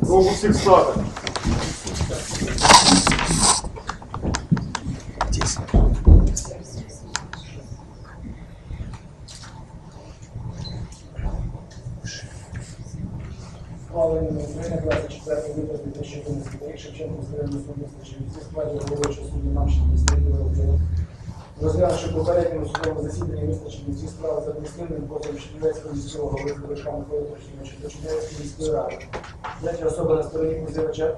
Прошу всіх стати. Ухвалення України 24 лютого 2011 рік Шевченківський районний суд міста Чернівці в складі головуючого судді Намшин Сергія Володимира. Розглянувши попередньому судовому засіданні міста Чернівці справи за адміністративним позовом Чернівецького міського голови Миколи Трохімовича до Чернівецької міської ради. Третя особа на стороні позивача,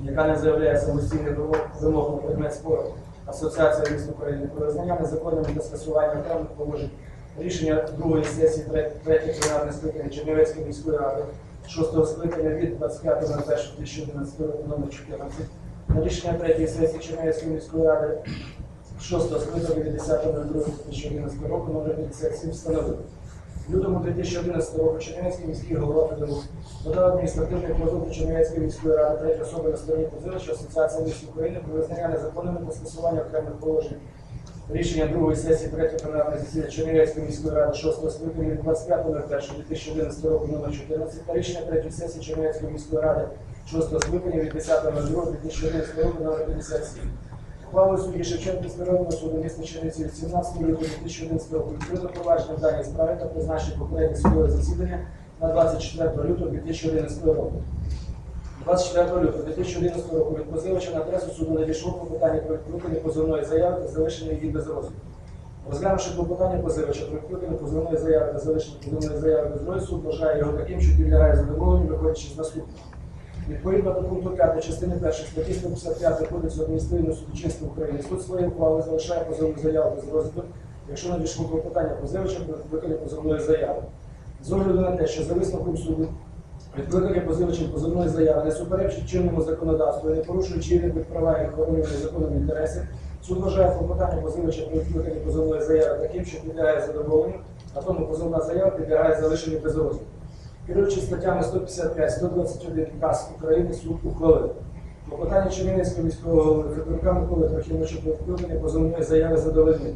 яка не заявляє самостійних вимог на предмет спору. Асоціація міст України. Про визнання незаконними та скасування окремих положень рішення другої сесії тре- третьої пленарної скликання Чернівецької міської ради шостого скликання від 25.01.2011 року номер 14 на рішення третьої сесії Чернівецької міської ради шостого скликання від 10.02.2011 року номер 57 встановити. В лютому 2011 року Чернівецький міський голова Федорук подав адміністративний позов Чернівецької міської ради третьої особи на стороні позивача Асоціації міст України про визнання незаконними та скасування окремих положень рішення другої сесії третьої пленарної засідання Чернівецької міської ради 6 скликання від 25.01.2011 року номер 14 та рішення третьої сесії Чернівецької міської ради 6 скликання від 10.02.2011 року номер 57. Ухвалою судді Шевченківського районного суду міста Чернівці 17 лютого 2011 року відкрито провадження в даній справі та призначено попереднє судове засідання на 24 лютого 2011 року. 24 лютого 2011 року від позивача на адресу суду надійшло клопотання про відкликання позовної заяви та залишення її без розгляду. Розглянувши клопотання позивача про відкликання позовної заяви та залишення позовної заяви без розгляду, суд вважає його таким, що підлягає задоволенню, виходячи з наступного. Відповідно до пункту 5 частини 1 статті 155 Кодексу адміністративного судочинства України, суд своєю ухвалою залишає позовну заяву без розгляду, якщо надійшло клопотання позивача про відкликання позовної заяви. З огляду на те, що за висновком суду Відкликання позивачем позовної заяви не суперечить чинному законодавству і не порушує чинних права і охорони законом інтересів. Суд вважає клопотання позивача про відкликання позовної заяви таким, що підлягає задоволенню, а тому позовна заява підлягає залишенню без розгляду. Керуючись статтями 155, 121 КАС України, суд ухвалив. Клопотання Чернівецького міського голови Федорука Миколи Трохимовича про відкликання позовної заяви задовольнив.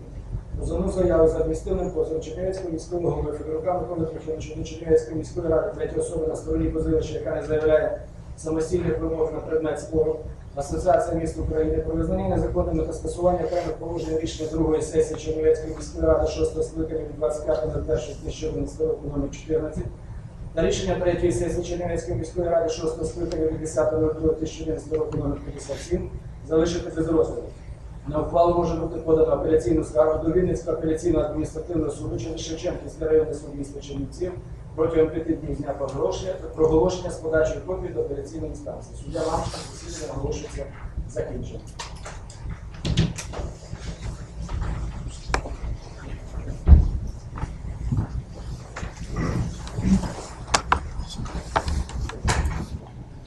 Позовну заяву за адміністративним позовом Чернівецького міського голови Федорука Миколи Трохимовича до Чернівецької міської ради третьої особи на стороні позивача, яка не заявляє самостійних вимог на предмет спору, Асоціація міст України про визнання незаконними та скасування окремих положень рішення другої сесії Чернівецької міської ради 6 скликання від 25.01.2011 року номер 14 та рішення третьої сесії Чернівецької міської ради 6 скликання від 10.02.2011 року номер 57 залишити без розгляду. На ухвалу може бути подано апеляційну скаргу до Вінницького апеляційного адміністративного суду через Шевченківський районний суд міста Чернівців протягом п'яти днів з дня проголошення, з подачою копії до апеляційної інстанції. Суддя Ламшин засідання оголошується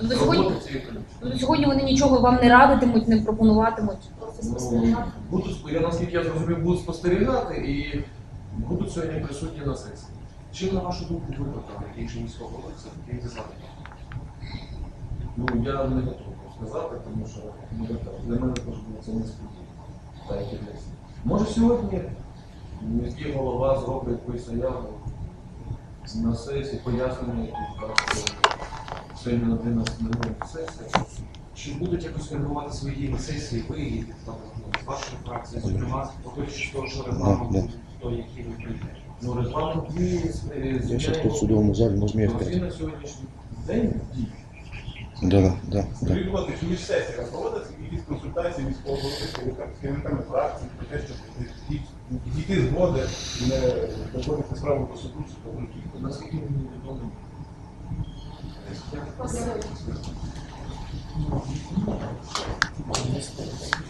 закінченим. Тобто сьогодні, тобто сьогодні вони нічого вам не радитимуть, не пропонуватимуть. Ну, буду, сп- я наскільки я зрозумів, буду спостерігати і будуть сьогодні присутні на сесії. Чим, на вашу думку, викликали рішення міського голови все-таки відзати? Ну, я не готовий сказати, тому що ну, так, для мене теж було це несподівано. Так, як і для всіх. Може сьогодні міський голова зробить якусь заяву на сесії, пояснення, які що сьогодні на 11 минут сесія. Чи будуть якось формувати свої сесії ви і з вашої фракції, зокрема, виходячи з того, що регламент Да, буде той, який ви приймете? Ну, регламент діє, е, Я звичайно, тут в судовому залі можу він міркати. на сьогоднішній день діє. Да, да, да, да. Ласка, чи між сесіями проводиться якісь консультації міського голови з керівниками- з фракцій про те, щоб дійти згоди не доходити справу по суду ґрунті? Наскільки мені відомо, Thank you.